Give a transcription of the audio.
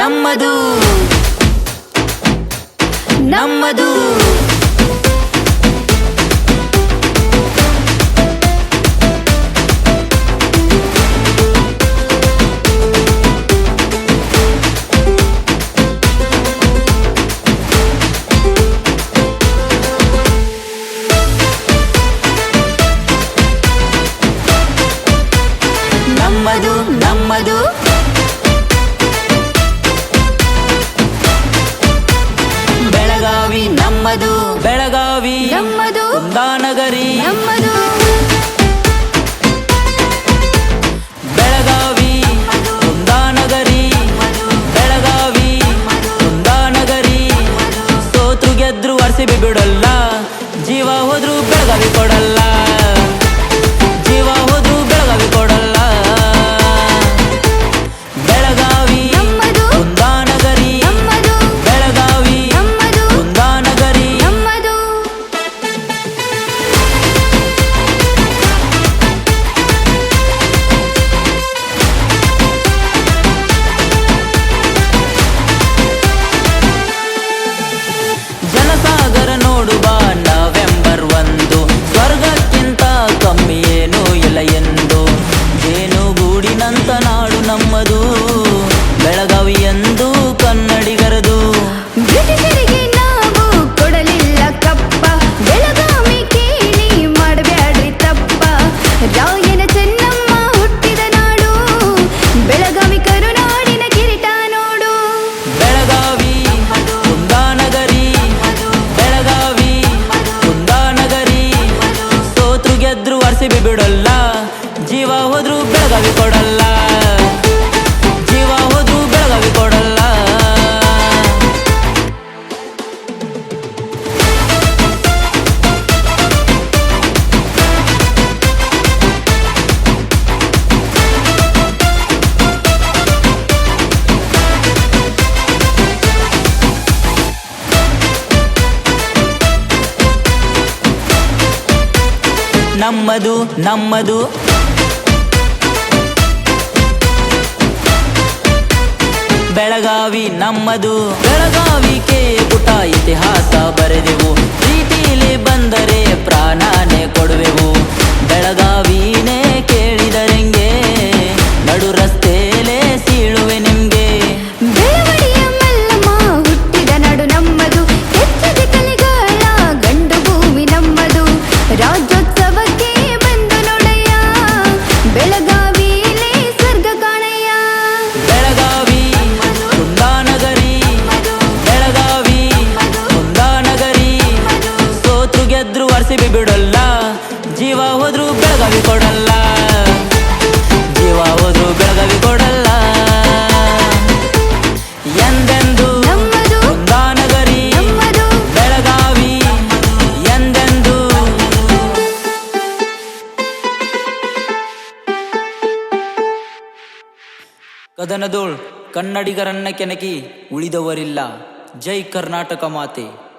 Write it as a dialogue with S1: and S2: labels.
S1: ನಮ್ಮದು. ನಮ್ಮದು. ನಮ್ಮದು ನಮ್ಮದು. ನಮ್ಮದು ಬೆಳಗಾವಿ ಎಂದು ಕನ್ನಡಿಗರದು
S2: ಬ್ರಿಟಿಷರಿಗೆ ನಾವು ಕೊಡಲಿಲ್ಲ ಕಪ್ಪ. ಬೆಳಗಾವಿ ಕೇಳಿ ಮಾಡಬೇಡ್ರಿ ತಪ್ಪ. ರಾಯನ ಚೆನ್ನಮ್ಮ ಹುಟ್ಟಿದ ನಾಡು ಬೆಳಗಾವಿ ಕರುನಾಡಿನ ಕಿರೀಟ ನೋಡು.
S1: ಬೆಳಗಾವಿ ಕುಂದಾನಗರಿ ಬೆಳಗಾವಿ ಕುಂದಾನಗರಿ ಸೋತ್ರು ಗೆದ್ರು ಅರ್ಸಿ ಬಿಡಲ್ಲ ಜೀವ ಹೋದ್ರು ಬೆಳಗಾವಿ ಕೊಡಲ್ಲ. ನಮ್ಮದು ನಮ್ಮದು. ಬೆಳಗಾವಿ ನಮ್ಮದು. ಬೆಳಗಾವಿಗೆ ಪುಟ ಇತಿಹಾಸ ಬರೆದೆವು. ಪ್ರೀತಿಲಿ ಬಂದರೆ ಪ್ರಾಣನೇ ಕೊಡುವೆವು. ಬೆಳಗಾವಿನೇ ಬಿಡಲ್ಲ ಜೀವ ಹೋದ್ರು ಬೆಳಗಾವಿ ಕೊಡಲ್ಲ. ಜೀವ ಹೋದ್ರು ಬೆಳಗಾವಿ ಕೊಡಲ್ಲ. ಎಂದೆಂದು
S2: ನಮ್ಮದು
S1: ಬೆಳಗಾವಿ ಎಂದೆಂದು ಕದನದೋಳ್ ಕನ್ನಡಿಗರನ್ನ ಕೆನಕಿ ಉಳಿದವರಿಲ್ಲ. ಜೈ ಕರ್ನಾಟಕ ಮಾತೆ.